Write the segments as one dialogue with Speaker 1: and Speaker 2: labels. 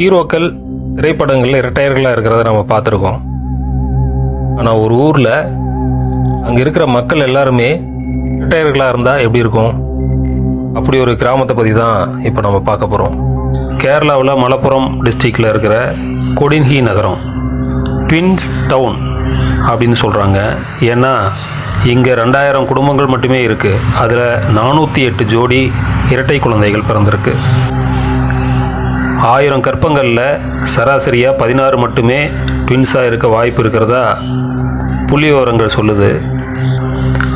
Speaker 1: ஹீரோக்கள் திரைப்படங்களில் இரட்டையர்களாக இருக்கிறத நம்ம பார்த்துருக்கோம். ஆனால் ஒரு ஊரில் அங்கே இருக்கிற மக்கள் எல்லாருமே இரட்டையர்களாக இருந்தால் எப்படி இருக்கும்? அப்படி ஒரு கிராமத்தை பற்றி தான் இப்போ நம்ம பார்க்க போகிறோம் கேரளாவில் மலப்புரம் டிஸ்ட்ரிக்டில் இருக்கிற கொடின்ஹி நகரம் ட்வின்ஸ் டவுன் அப்படின்னு சொல்கிறாங்க ஏன்னா இங்கே ரெண்டாயிரம் குடும்பங்கள் மட்டுமே இருக்குது அதில் நானூற்றி எட்டு ஜோடி இரட்டை குழந்தைகள் பிறந்திருக்கு. ஆயிரம் கற்பங்களில் சராசரியாக பதினாறு மட்டுமே ட்வின்ஸாக இருக்க வாய்ப்பு இருக்கிறதா? புள்ளி விவரங்கள் சொல்லுது.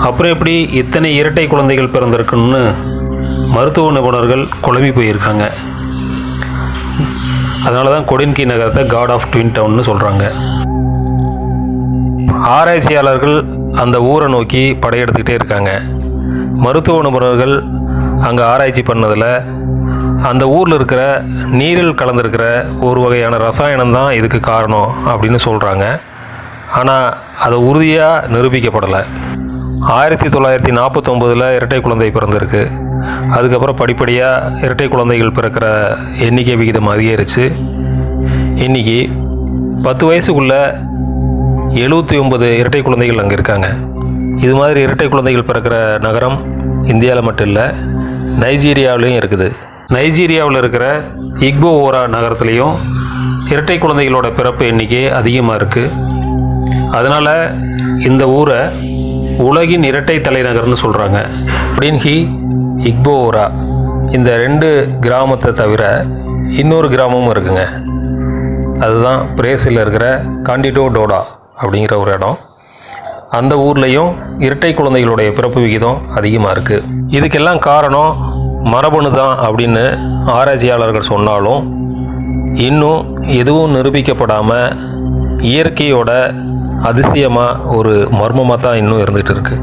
Speaker 1: அப்புறம் எப்படி இத்தனை இரட்டை குழந்தைகள் பிறந்திருக்குன்னு மருத்துவ நிபுணர்கள் குழம்பி போயிருக்காங்க. அதனால தான் கொடின்கி நகரத்தை காட் ஆஃப் ட்வின் டவுன்னு சொல்கிறாங்க ஆராய்ச்சியாளர்கள் அந்த ஊரை நோக்கி படையெடுத்துக்கிட்டே இருக்காங்க. மருத்துவ நிபுணர்கள் அங்கே ஆராய்ச்சி பண்ணதில் அந்த ஊரில் இருக்கிற நீரில் கலந்திருக்கிற ஒரு வகையான ரசாயனம் தான் இதுக்கு காரணம் அப்படின்னு சொல்கிறாங்க ஆனால் அதை உறுதியாக நிரூபிக்கப்படலை. ஆயிரத்தி தொள்ளாயிரத்தி நாற்பத்தொம்போதில் இரட்டை குழந்தை பிறந்திருக்கு. அதுக்கப்புறம் படிப்படியாக இரட்டை குழந்தைகள் பிறக்கிற எண்ணிக்கை விகிதம் அதிகரித்து இன்னைக்கு பத்து வயசுக்குள்ள எழுபத்தி ஒன்பது இரட்டை குழந்தைகள் அங்கே இருக்காங்க. இது மாதிரி இரட்டை குழந்தைகள் பிறக்கிற நகரம் இந்தியாவில் மட்டும் இல்லை நைஜீரியாவிலையும் இருக்குது. நைஜீரியாவில் இருக்கிற இக்போ ஓரா நகரத்துலேயும் இரட்டை குழந்தைகளோட பிறப்பு எண்ணிக்கை அதிகமாக இருக்குது அதனால் இந்த ஊரை உலகின் இரட்டை தலைநகர்னு சொல்கிறாங்க அப்படின்ஹி இக்போ ஓரா. இந்த ரெண்டு கிராமத்தை தவிர இன்னொரு கிராமமும் இருக்குங்க. அதுதான் பிரேசில் இருக்கிற காண்டிடோ டோடா அப்படிங்கிற ஒரு இடம். அந்த ஊர்லேயும் இரட்டை குழந்தைகளுடைய பிறப்பு விகிதம் அதிகமாக இருக்குது இதுக்கெல்லாம் காரணம் மரபணு தான் அப்படின்னு ஆராய்ச்சியாளர்கள் சொன்னாலும் இன்னும் எதுவும் நிரூபிக்கப்படாமல் இயற்கையோட அதிசயமாக ஒரு மர்மமாக தான் இன்னும் இருந்துகிட்டு இருக்குது